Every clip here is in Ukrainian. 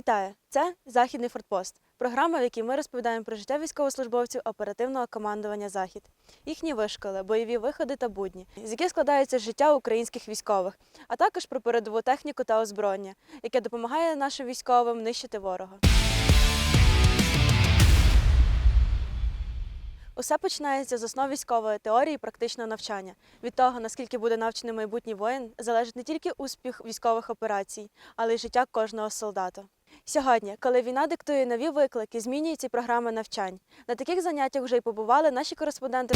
Вітаю! Це Західний фортпост. Програма, в якій ми розповідаємо про життя військовослужбовців оперативного командування Захід, їхні вишколи, бойові виходи та будні, з яких складається життя українських військових, а також про передову техніку та озброєння, яке допомагає нашим військовим нищити ворога. Усе починається з основ військової теорії і практичного навчання. Від того, наскільки буде навчений майбутній воїн, залежить не тільки успіх військових операцій, але й життя кожного солдата. Сьогодні, коли війна диктує нові виклики, змінюються програми навчань. На таких заняттях вже й побували наші кореспонденти.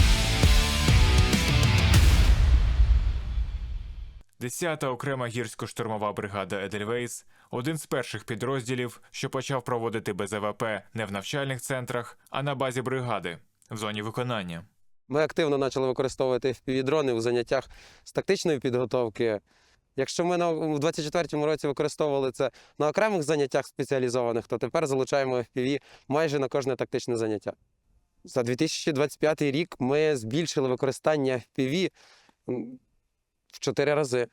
10-та окрема гірсько-штурмова бригада Едельвейс один з перших підрозділів, що почав проводити БЗВП не в навчальних центрах, а на базі бригади в зоні виконання. Ми активно почали використовувати FPV-дрони у заняттях з тактичної підготовки. Якщо ми на, у 24-му році використовували це на окремих заняттях спеціалізованих, то тепер залучаємо FPV майже на кожне тактичне заняття. За 2025 рік ми збільшили використання FPV в 4 рази.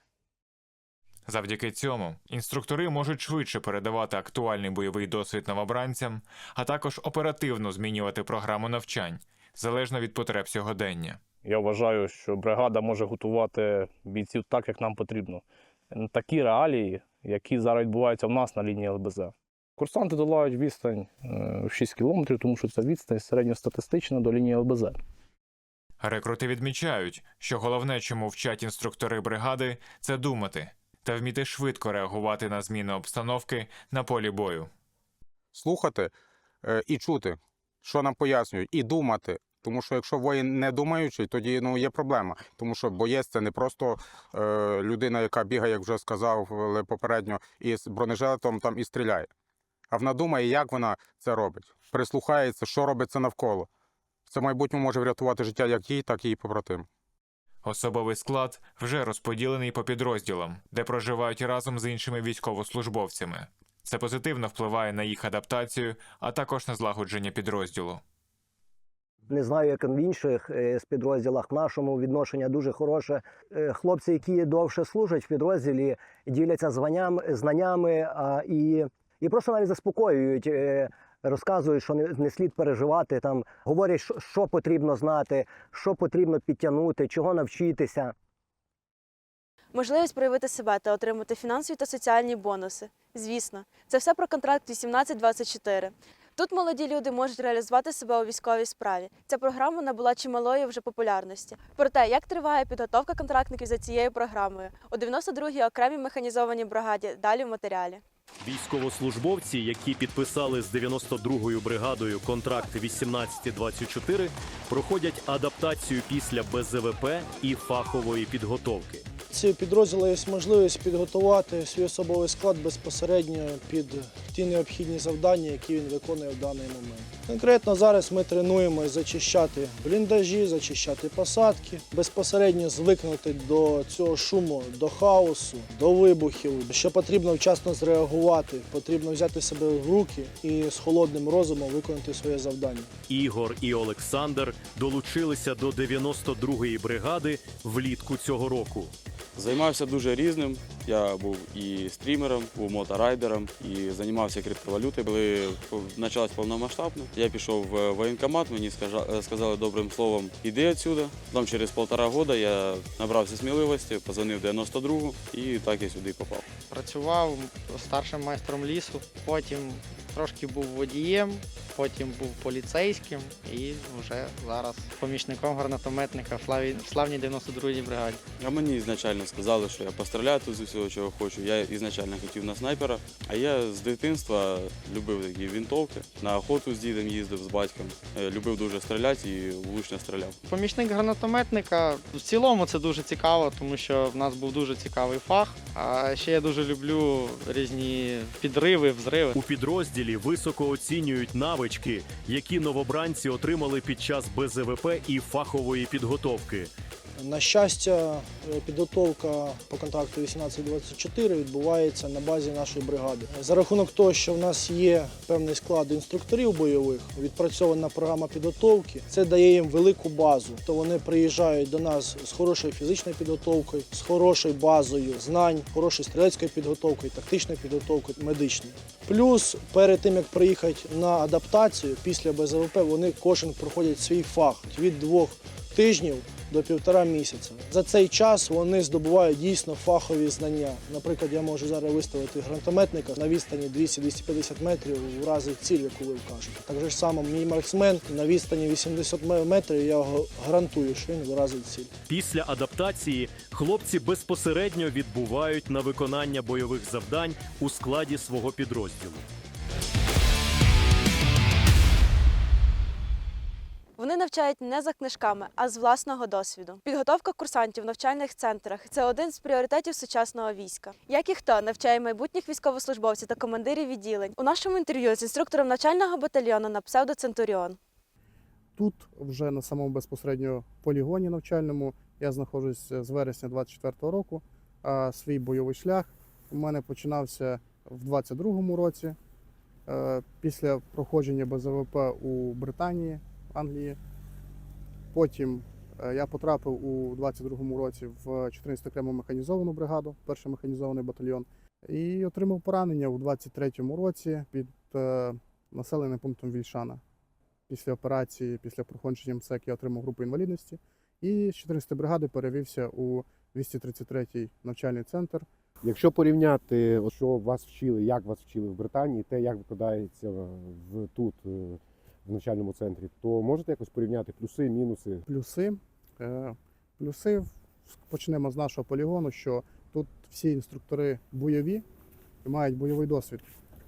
Завдяки цьому інструктори можуть швидше передавати актуальний бойовий досвід новобранцям, а також оперативно змінювати програму навчань залежно від потреб сьогодення. Я вважаю, що бригада може готувати бійців так, як нам потрібно. Такі реалії, які зараз відбуваються в нас на лінії ЛБЗ. Курсанти долають відстань е, в 6 кілометрів, тому що це відстань середньостатистична до лінії ЛБЗ. Рекрути відмічають, що головне, чому вчать інструктори бригади, це думати та вміти швидко реагувати на зміни обстановки на полі бою. слухати е, і чути, що нам пояснюють, і думати. Тому що якщо воїн не думаючий, тоді ну, є проблема. Тому що боєць це не просто е, людина, яка бігає, як вже сказав попередньо, із бронежилетом там і стріляє. А вона думає, як вона це робить, прислухається, що робиться навколо. Це в майбутньому може врятувати життя як їй, так і її побратим. Особовий склад вже розподілений по підрозділам, де проживають разом з іншими військовослужбовцями. Це позитивно впливає на їх адаптацію, а також на злагодження підрозділу. Не знаю, як в інших е, з підрозділах. В нашому відношення дуже хороше. Е, Хлопці, які довше служать в підрозділі, діляться званням, знаннями а, і, і просто навіть заспокоюють, е, розказують, що не, не слід переживати. Там говорять, що, що потрібно знати, що потрібно підтягнути, чого навчитися. Можливість проявити себе та отримати фінансові та соціальні бонуси. Звісно, це все про контракт 1824. Тут молоді люди можуть реалізувати себе у військовій справі. Ця програма набула чималої вже популярності. Про те, як триває підготовка контрактників за цією програмою у 92-й окремій механізованій бригаді. Далі в матеріалі. Військовослужбовці, які підписали з 92-ю бригадою контракт 1824, проходять адаптацію після БЗВП і фахової підготовки. Ці підрозділи є можливість підготувати свій особовий склад безпосередньо під ті необхідні завдання, які він виконує в даний момент. Конкретно зараз ми тренуємо зачищати бліндажі, зачищати посадки, безпосередньо звикнути до цього шуму, до хаосу, до вибухів. Що потрібно вчасно зреагувати, потрібно взяти себе в руки і з холодним розумом виконати своє завдання. Ігор і Олександр долучилися до 92-ї бригади влітку цього року. Займався дуже різним. Я був і стрімером, був моторайдером і займався криптовалютою. Коли почалось повномасштабно, я пішов в воєнкомат, мені сказали добрим словом, іди відсюди. Там через півтора року я набрався сміливості, позвонив 92-гу і так я сюди попав. Працював старшим майстром лісу, потім трошки був водієм, потім був поліцейським і вже зараз помічником гранатометника в славі- в славній 92-й бригаді. А мені ізначально сказали, що я постріляю тут з усього, чого хочу. Я ізначально хотів на снайпера, а я з дитинства любив такі вінтовки. На охоту з дідом їздив з батьком. Е, Любив дуже стріляти і влучно стріляв. Помічник гранатометника в цілому це дуже цікаво, тому що в нас був дуже цікавий фах. А ще я дуже люблю різні підриви, взриви. У підрозділі високо оцінюють навички, які новобранці отримали під час БЗВП і фахової підготовки. На щастя, е, підготовка по контракту 1824 відбувається на базі нашої бригади. За рахунок того, що в нас є певний склад інструкторів бойових, відпрацьована програма підготовки, це дає їм велику базу. То вони приїжджають до нас з хорошою фізичною підготовкою, з хорошою базою знань, хорошою стрілецькою підготовкою, тактичною підготовкою, медичною. Плюс перед тим як приїхати на адаптацію після БЗВП, вони кожен проходять свій фах від двох тижнів до півтора місяця. За цей час вони здобувають дійсно фахові знання. Наприклад, я можу зараз виставити гранатометника на відстані 200-250 метрів вразить ціль, яку ви вкажете. Так же само мій марксмен на відстані 80 метрів я гарантую, що він вразить ціль. Після адаптації хлопці безпосередньо відбувають на виконання бойових завдань у складі свого підрозділу. Навчають не за книжками, а з власного досвіду. Підготовка курсантів в навчальних центрах це один з пріоритетів сучасного війська. Як і хто навчає майбутніх військовослужбовців та командирів відділень у нашому інтерв'ю з інструктором навчального батальйону на псевдо Центуріон. Тут, вже на самому безпосередньо полігоні навчальному, я знаходжусь з вересня 24-го року. А свій бойовий шлях у мене починався в 22-му році. Е, Після проходження БЗВП у Британії, Англії. Потім е, я потрапив у 22-му році в 14 окрему механізовану бригаду, перший механізований батальйон, і отримав поранення у 23-му році під е, населеним пунктом Вільшана після операції, після проходження МСЕК я отримав групу інвалідності. І з 14 бригади перевівся у 233-й навчальний центр. Якщо порівняти, що вас вчили, як вас вчили в Британії, те, як викладається в тут е, в навчальному центрі, то можете якось порівняти плюси, мінуси? Плюси. Е, Плюси почнемо з нашого полігону, що тут всі інструктори бойові і мають бойовий досвід.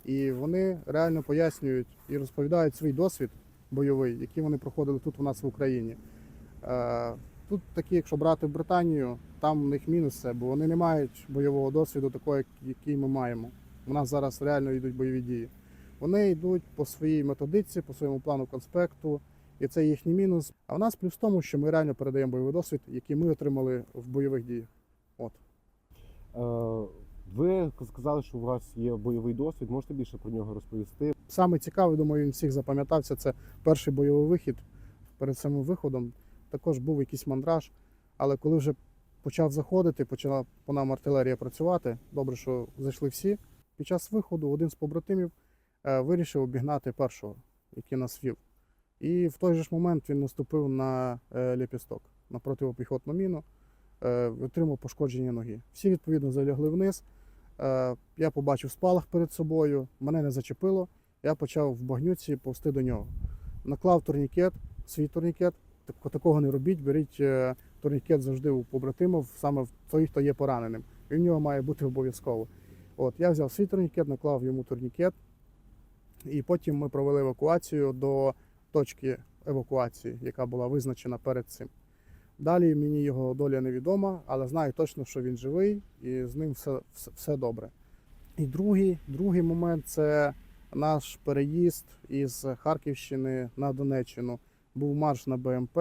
І вони реально пояснюють і розповідають свій досвід бойовий, який вони проходили тут у нас в Україні. Е, Тут такі, якщо брати Британію, там в них мінус це, бо вони не мають бойового досвіду, такого, який ми маємо. У нас зараз реально йдуть бойові дії. Вони йдуть по своїй методиці, по своєму плану конспекту, і це їхній мінус. А в нас плюс в тому, що ми реально передаємо бойовий досвід, який ми отримали в бойових діях. От. Е, Ви сказали, що у вас є бойовий досвід. Можете більше про нього розповісти? Саме цікаве, думаю, він всіх запам'ятався. Це перший бойовий вихід. Перед самим виходом також був якийсь мандраж. Але коли вже почав заходити, почала по нам артилерія працювати. Добре, що зайшли всі. Під час виходу один з побратимів вирішив обігнати першого, який нас вів. І в той же ж момент він наступив на е, ліпісток, на протипіхотну міну, е, отримав пошкодження ноги. Всі відповідно залягли вниз. Е, Я побачив спалах перед собою, мене не зачепило. Я почав в багнюці повсти до нього. Наклав турнікет, свій турнікет. Такого не робіть, беріть е, турнікет завжди у побратимів, саме в той, хто є пораненим. І в нього має бути обов'язково. От, я взяв свій турнікет, наклав йому турнікет, і потім ми провели евакуацію до точки евакуації, яка була визначена перед цим. Далі мені його доля невідома, але знаю точно, що він живий і з ним все, все, все добре. І другий, другий момент це наш переїзд із Харківщини на Донеччину. Був марш на БМП,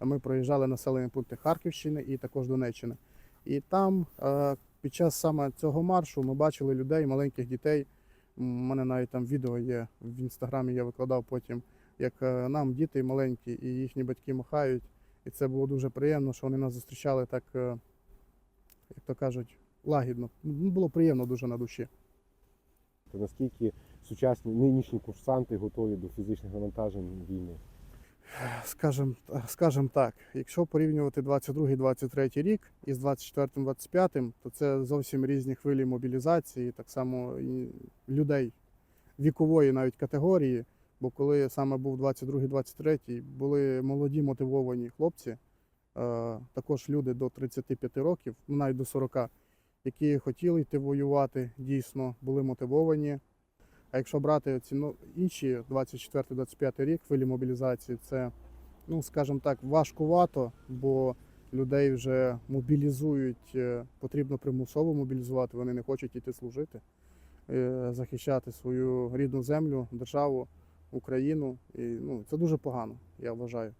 ми проїжджали населені пункти Харківщини і також Донеччини. І там е, під час саме цього маршу ми бачили людей, маленьких дітей. У мене навіть там відео є в інстаграмі, я викладав потім, як е, нам діти маленькі і їхні батьки махають. І це було дуже приємно, що вони нас зустрічали так, е, як то кажуть, лагідно. Ну, Було приємно дуже на душі. Наскільки сучасні нинішні курсанти готові до фізичних навантажень війни? Скажем, скажем так, якщо порівнювати 22-23 рік із 24-25, то це зовсім різні хвилі мобілізації, так само і людей вікової навіть категорії. Бо коли саме був 22-23, були молоді мотивовані хлопці, е, також люди до 35 років, ну навіть до 40, які хотіли йти воювати, дійсно були мотивовані. А якщо брати ці ну, інші 24-25 рік хвилі мобілізації, це, ну скажімо так, важкувато, бо людей вже мобілізують, е, потрібно примусово мобілізувати, вони не хочуть йти служити, е, захищати свою рідну землю, державу, Україну. І, ну, це дуже погано, я вважаю.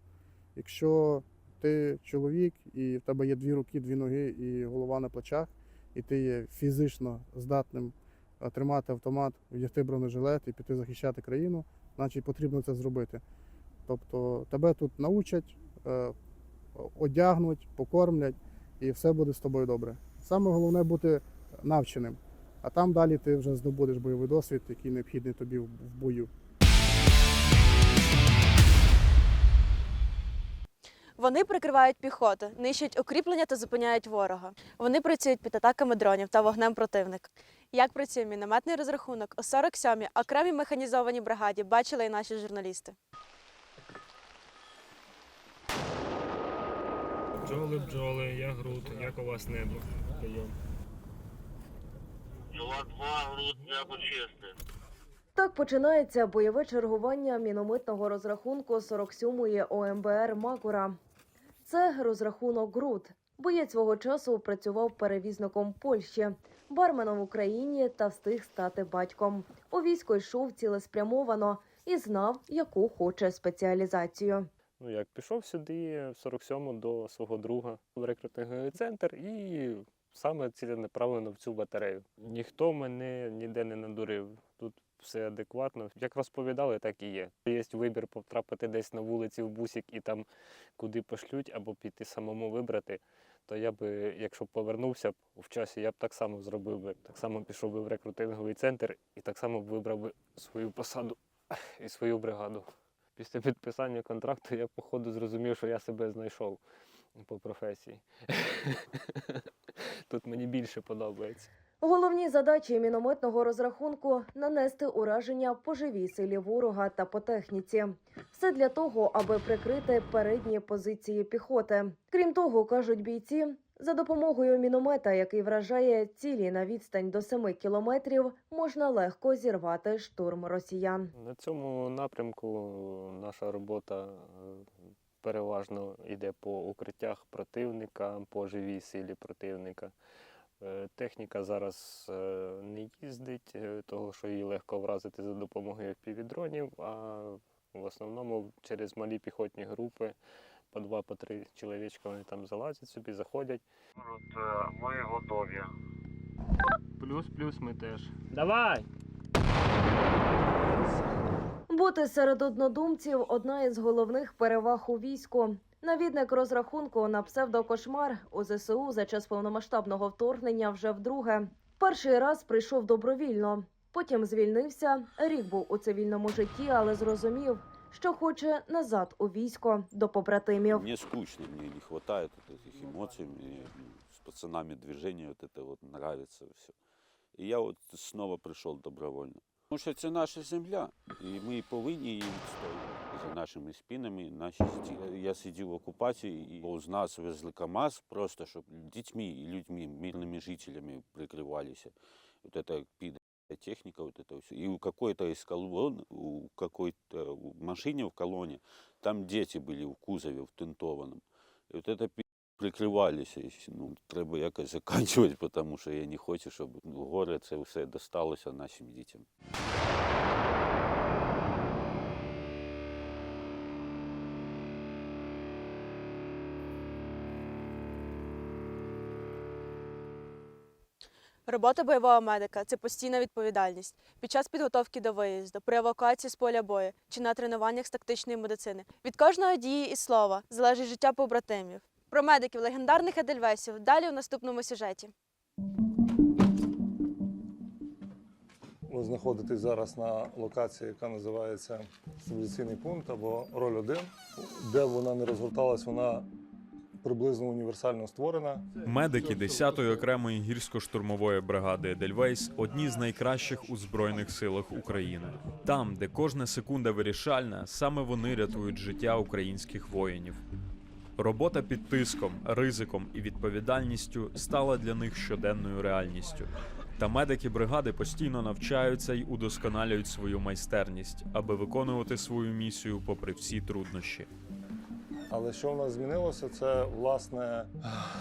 Якщо ти чоловік, і в тебе є дві руки, дві ноги і голова на плечах, і ти є фізично здатним тримати автомат, вдягти бронежилет і піти захищати країну, значить потрібно це зробити. Тобто тебе тут научать, е, одягнуть, покормлять, і все буде з тобою добре. Саме головне бути навченим, а там далі ти вже здобудеш бойовий досвід, який необхідний тобі в бою. Вони прикривають піхоту, нищать укріплення та зупиняють ворога. Вони працюють під атаками дронів та вогнем противника. Як працює мінометний розрахунок у 47-й окремій механізованій бригаді, бачили і наші журналісти. Бджоли, бджоли, я груд, як у вас небо? Прийом. Так починається бойове чергування мінометного розрахунку 47-ї ОМБР Макура. Це розрахунок ГРУД. Боєць свого часу працював перевізником Польщі, барменом в Україні та встиг стати батьком. У військо йшов цілеспрямовано і знав, яку хоче спеціалізацію. Ну як пішов сюди в 47-му до свого друга в рекрутинговий центр і саме ціленаправлено в цю батарею. Ніхто мене ніде не надурив. Тут все адекватно. Як розповідали, так і є. Є вибір потрапити десь на вулиці в бусик і там куди пошлють, або піти самому вибрати. То я би, якщо б повернувся б в часі, я б так само зробив би. Так само пішов би в рекрутинговий центр і так само б вибрав би свою посаду і свою бригаду. Після підписання контракту я, походу, зрозумів, що я себе знайшов по професії. Тут мені більше подобається. Головні задачі мінометного розрахунку нанести ураження по живій силі ворога та по техніці. Все для того, аби прикрити передні позиції піхоти. Крім того, кажуть бійці, за допомогою міномета, який вражає цілі на відстань до 7 кілометрів, можна легко зірвати штурм росіян. На цьому напрямку наша робота е, переважно йде по укриттях противника, по живій силі противника. Е, Техніка зараз е, не їздить, е, того що її легко вразити за допомогою півдронів, а в основному через малі піхотні групи по два, по три чоловічка вони там залазять собі, заходять. Ми готові. Плюс, плюс ми теж. Давай! Бути серед однодумців одна із головних переваг у війську. Навідник розрахунку на псевдокошмар у ЗСУ за час повномасштабного вторгнення вже вдруге. Перший раз прийшов добровільно, потім звільнився. Рік був у цивільному житті, але зрозумів, що хоче назад у військо до побратимів. Мне скучно, мне не хватает вот этих эмоций, мне ну, с пацанами движение вот это вот нравится все. І я от знову прийшов добровольно. Тому що це наша земля, і ми повинні її відстоювати за нашими спинами, наші стіни. Я сидів в окупації, і з нас везли КАМАЗ просто, щоб дітьми і людьми, мирними жителями прикривалися. Вот это пидорская техника, вот это все. И у какой-то из колонн, у какой-то у машине в колонне, там дети были в кузове, в тентованном. І от це пі- прикривалися. І, Ну, треба якось закінчувати, тому що я не хочу, щоб ну, горе це все досталося нашим дітям. Робота бойового медика це постійна відповідальність під час підготовки до виїзду, при евакуації з поля бою чи на тренуваннях з тактичної медицини. Від кожного дії і слова залежить життя побратимів. Про медиків легендарних Едельвесів далі у наступному сюжеті. Ви знаходитесь зараз на локації, яка називається стабіляційний пункт або роль 1. Де б вона не розгорталась, вона приблизно універсально створена. Медики 10-ї окремої гірсько-штурмової бригади Едельвейс одні з найкращих у збройних силах України. Там, де кожна секунда вирішальна, саме вони рятують життя українських воїнів. Робота під тиском, ризиком і відповідальністю стала для них щоденною реальністю. Та медики бригади постійно навчаються й удосконалюють свою майстерність, аби виконувати свою місію попри всі труднощі. Але що в нас змінилося, це власне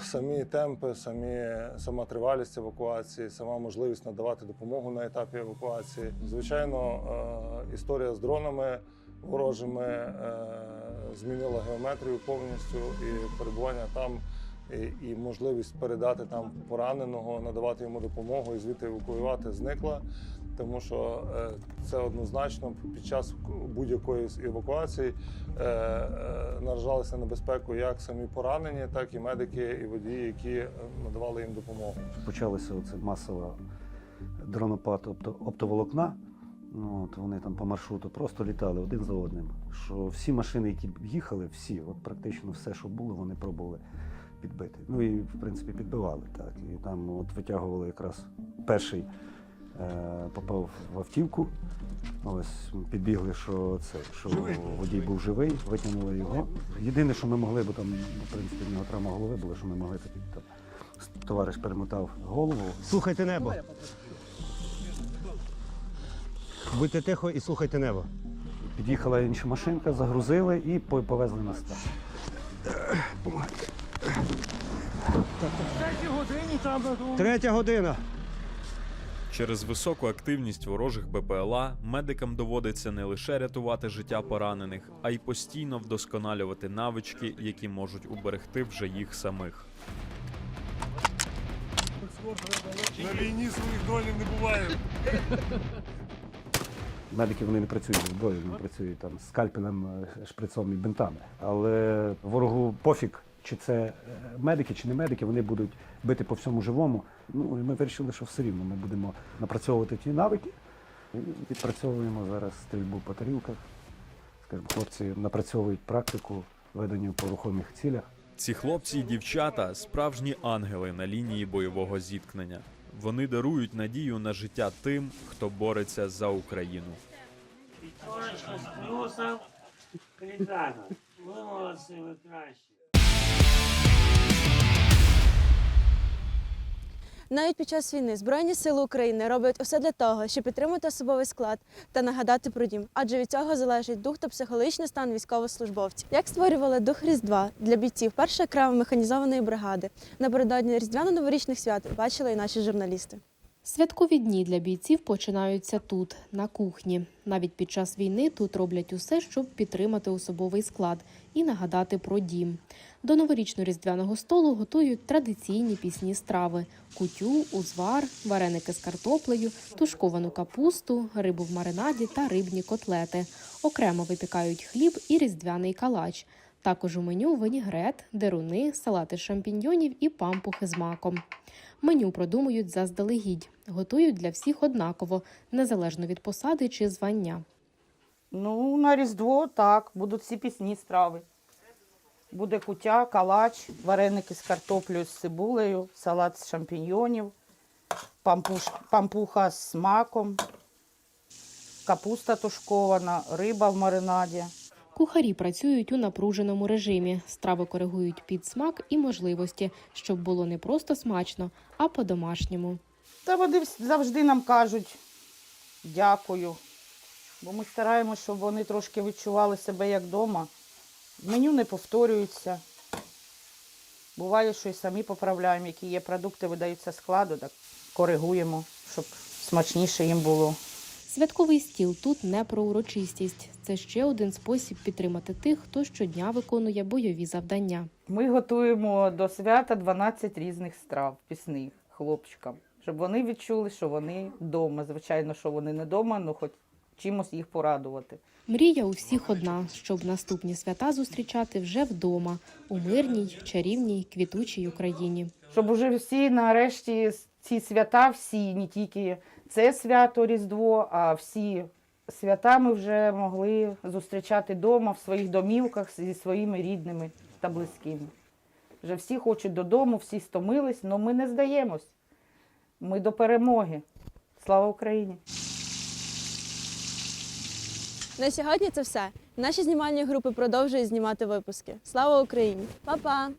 самі темпи, самі, сама тривалість евакуації, сама можливість надавати допомогу на етапі евакуації. Звичайно, е, історія з дронами ворожими е, змінила геометрію повністю і перебування там, і, і можливість передати там пораненого, надавати йому допомогу і звідти евакуювати зникла. Тому що е, це однозначно під час будь-якої евакуації е, е, наражалися на небезпеку як самі поранені, так і медики і водії, які надавали їм допомогу. Почалося оце масово дронопад оптоволокна. Ну, от вони там по маршруту просто літали один за одним. Що всі машини, які їхали, всі, от практично все, що було, вони пробували підбити. Ну і в принципі підбивали. Так. І там от витягували якраз перший попав в автівку. Ось підбігли, що це що водій був живий, витягнули його. Єдине, що ми могли, бо там в принципі в нього травма голови була, що ми могли тоді там. Товариш перемотав голову. Слухайте небо. Будьте тихо і слухайте небо. Під'їхала інша машинка, загрузили і повезли на стан. Третя година. Через високу активність ворожих БПЛА медикам доводиться не лише рятувати життя поранених, а й постійно вдосконалювати навички, які можуть уберегти вже їх самих. На війні своїх дронів не буває. Медики вони не працюють зі зброєю, вони працюють там скальпелем, е, шприцом і бинтами. Але ворогу пофіг, чи це е, медики, чи не медики, вони будуть бити по всьому живому. Ну і ми вирішили, що все рівно ми будемо напрацьовувати ті навики. І відпрацьовуємо зараз стрільбу по тарілках. Скажімо, хлопці напрацьовують практику ведення по рухомих цілях. Ці хлопці і дівчата справжні ангели на лінії бойового зіткнення. Вони дарують надію на життя тим, хто бореться за Україну. З плюсом. Ви молодці, ви кращі. Навіть під час війни Збройні Сили України роблять усе для того, щоб підтримати особовий склад та нагадати про дім, адже від цього залежить дух та психологічний стан військовослужбовців. Як створювали дух Різдва для бійців першої окремої механізованої бригади напередодні різдвяно-новорічних свят, бачили і наші журналісти. Святкові дні для бійців починаються тут, на кухні. Навіть під час війни тут роблять усе, щоб підтримати особовий склад і нагадати про дім. До новорічно-різдвяного столу готують традиційні пісні страви: кутю, узвар, вареники з картоплею, тушковану капусту, рибу в маринаді та рибні котлети. Окремо випікають хліб і різдвяний калач. Також у меню винігрет, деруни, салати з шампіньйонів і пампухи з маком. Меню продумують заздалегідь, готують для всіх однаково, незалежно від посади чи звання. Ну, на Різдво так, будуть всі пісні страви. Буде кутя, калач, вареники з картоплею з цибулею, салат з шампіньйонів, пампуш, пампуха з маком, капуста тушкована, риба в маринаді. Кухарі працюють у напруженому режимі. Страви коригують під смак і можливості, щоб було не просто смачно, а по-домашньому. Та вони завжди нам кажуть дякую. Бо ми стараємося, щоб вони трошки відчували себе як вдома. Меню не повторюється. Буває, що і самі поправляємо, які є продукти, видаються складу, так коригуємо, щоб смачніше їм було. Святковий стіл тут не про урочистість. Це ще один спосіб підтримати тих, хто щодня виконує бойові завдання. Ми готуємо до свята 12 різних страв пісних хлопчикам, щоб вони відчули, що вони вдома. Звичайно, що вони не вдома, але хоч чимось їх порадувати. Мрія у всіх одна, щоб наступні свята зустрічати вже вдома, у мирній, чарівній, квітучій Україні. Щоб уже всі нарешті ці свята, всі, не тільки це свято Різдво, а всі свята ми вже могли зустрічати вдома, в своїх домівках зі своїми рідними та близькими. Вже всі хочуть додому, всі стомились, але ми не здаємось. Ми до перемоги. Слава Україні! На сьогодні це все. Наші знімальні групи продовжують знімати випуски. Слава Україні! Па-па!